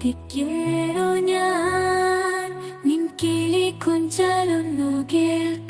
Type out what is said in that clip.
പ്രാർത്ഥിക്കുന്നു ഞാൻ. നിൻ കിളി കൊഞ്ചലൊന്നു കേൾക്കും.